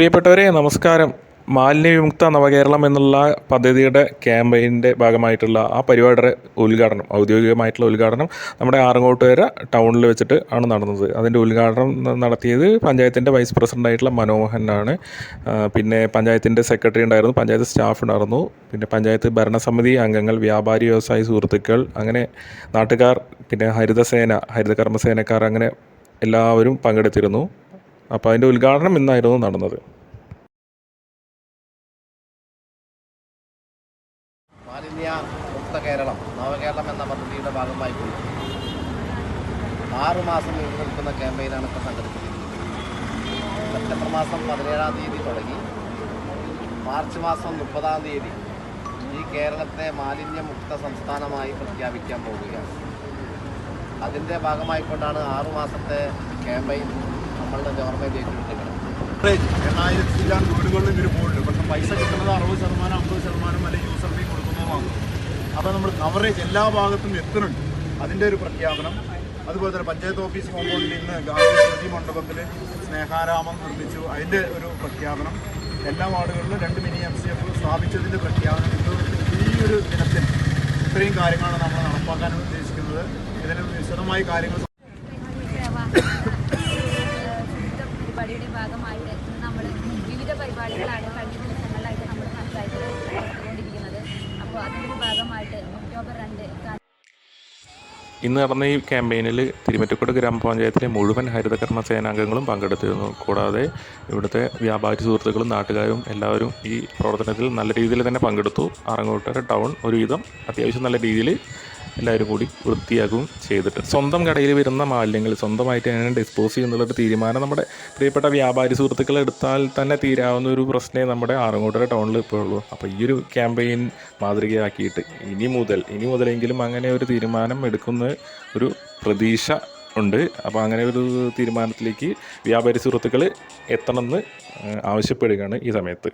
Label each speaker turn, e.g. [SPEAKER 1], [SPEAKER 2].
[SPEAKER 1] പ്രിയപ്പെട്ടവരെ നമസ്കാരം. മാലിന്യവിമുക്ത നവകേരളം എന്നുള്ള പദ്ധതിയുടെ ക്യാമ്പയിന്റെ ഭാഗമായിട്ടുള്ള ആ പരിപാടിയുടെ ഉദ്ഘാടനം ഔദ്യോഗികമായിട്ടുള്ള ഉദ്ഘാടനം നമ്മുടെ ആറങ്ങോട്ടുകര ടൗണിൽ വെച്ചിട്ട് ആണ് നടന്നത്. അതിന്റെ ഉദ്ഘാടനം നടത്തിയത് പഞ്ചായത്തിന്റെ വൈസ് പ്രസിഡന്റായിട്ടുള്ള മനോഹരനാണ്. പിന്നെ പഞ്ചായത്തിന്റെ സെക്രട്ടറി ഉണ്ടായിരുന്നു പഞ്ചായത്ത് സ്റ്റാഫ് ഉണ്ടായിരുന്നു. പിന്നെ പഞ്ചായത്ത് ഭരണസമിതി അംഗങ്ങൾ വ്യാപാരി വ്യവസായി സുഹൃത്തുക്കൾ അങ്ങനെ നാട്ടുകാർ പിന്നെ ഹരിതസേന ഹരിതകർമ്മസേനക്കാർ അങ്ങനെ എല്ലാവരും പങ്കെടുത്തിരുന്നു. അപ്പോൾ അതിന്റെ ഉദ്ഘാടനം ഇന്നായിരുന്നു നടന്നത്.
[SPEAKER 2] മാലിന്യ മുക്ത കേരളം നവകേരളം എന്ന പദ്ധതിയുടെ ഭാഗമായി ആറുമാസം ആറു മാസം നീണ്ടു നിൽക്കുന്ന ക്യാമ്പയിനാണ് ഇപ്പോൾ സംഘടിപ്പിച്ചിരിക്കുന്നത്. സെപ്റ്റംബർ മാസം പതിനേഴാം തീയതി തുടങ്ങി. മാർച്ച് മാസം മുപ്പതാം തീയതി ഈ കേരളത്തെ മാലിന്യമുക്ത സംസ്ഥാനമായി പ്രഖ്യാപിക്കാൻ പോവുകയാണ്. അതിന്റെ ഭാഗമായിക്കൊണ്ടാണ് ആറു മാസത്തെ ക്യാമ്പയിൻ നമ്മളുടെ
[SPEAKER 3] വീടുകളിലും പൈസ കിട്ടുന്നത് യൂസർ ഫീ അപ്പോൾ നമ്മൾ കവറേജ് എല്ലാ ഭാഗത്തും എത്തുന്നുണ്ട്. അതിന്റെ ഒരു പ്രഖ്യാപനം. അതുപോലെ തന്നെ പഞ്ചായത്ത് ഓഫീസ് കോമ്പൗണ്ടിൽ ഇന്ന് ഗാന്ധി മണ്ഡപത്തിൽ സ്നേഹാരാമം നിർമ്മിച്ചു. അതിന്റെ ഒരു പ്രഖ്യാപനം. എല്ലാ വാർഡുകളിലും രണ്ട് മിനി എം സി എഫ് സ്ഥാപിച്ചതിന്റെ പ്രഖ്യാപനം ഈ ഒരു ദിനത്തിൽ ഇത്രയും കാര്യങ്ങളാണ് നമ്മൾ നടപ്പാക്കാൻ ഉദ്ദേശിക്കുന്നത്. ഇതിന് വിശദമായി കാര്യങ്ങൾ
[SPEAKER 4] അപ്പോൾ ഭാഗമായിട്ട് ഒക്ടോബർ
[SPEAKER 1] ഇന്ന് നടന്ന ഈ ക്യാമ്പയിനിൽ തിരുമറ്റക്കോട് ഗ്രാമപഞ്ചായത്തിലെ മുഴുവൻ ഹരിതകർമ്മ സേനാംഗങ്ങളും പങ്കെടുത്തിരുന്നു. കൂടാതെ ഇവിടുത്തെ വ്യാപാരി സുഹൃത്തുക്കളും നാട്ടുകാരും എല്ലാവരും ഈ പ്രവർത്തനത്തിൽ നല്ല രീതിയിൽ തന്നെ പങ്കെടുത്തു. ആറങ്ങോട്ടര ടൗൺ ഒരുവിധം അത്യാവശ്യം നല്ല രീതിയിൽ എല്ലാവരും കൂടി വൃത്തിയാക്കുകയും ചെയ്തിട്ട്. സ്വന്തം കടയിൽ വരുന്ന മാലിന്യങ്ങൾ സ്വന്തമായിട്ട് എങ്ങനെ ഡിസ്പോസ് ചെയ്യുന്നുള്ളൊരു തീരുമാനം നമ്മുടെ പ്രിയപ്പെട്ട വ്യാപാരി സുഹൃത്തുക്കൾ എടുത്താൽ തന്നെ തീരാവുന്ന ഒരു പ്രശ്നമേ നമ്മുടെ ആറങ്ങോട്ടര ടൗണിൽ ഇപ്പോൾ ഉള്ളൂ. അപ്പോൾ ഈ ഒരു ക്യാമ്പയിൻ മാതൃകയാക്കിയിട്ട് ഇനി മുതൽ ഇനി മുതലെങ്കിലും അങ്ങനെ ഒരു തീരുമാനം എടുക്കുന്ന ഒരു പ്രതീക്ഷ ഉണ്ട്. അപ്പോൾ അങ്ങനെ ഒരു തീരുമാനത്തിലേക്ക് വ്യാപാരി സുഹൃത്തുക്കൾ എത്തണമെന്ന് ആവശ്യപ്പെടുകയാണ് ഈ സമയത്ത്.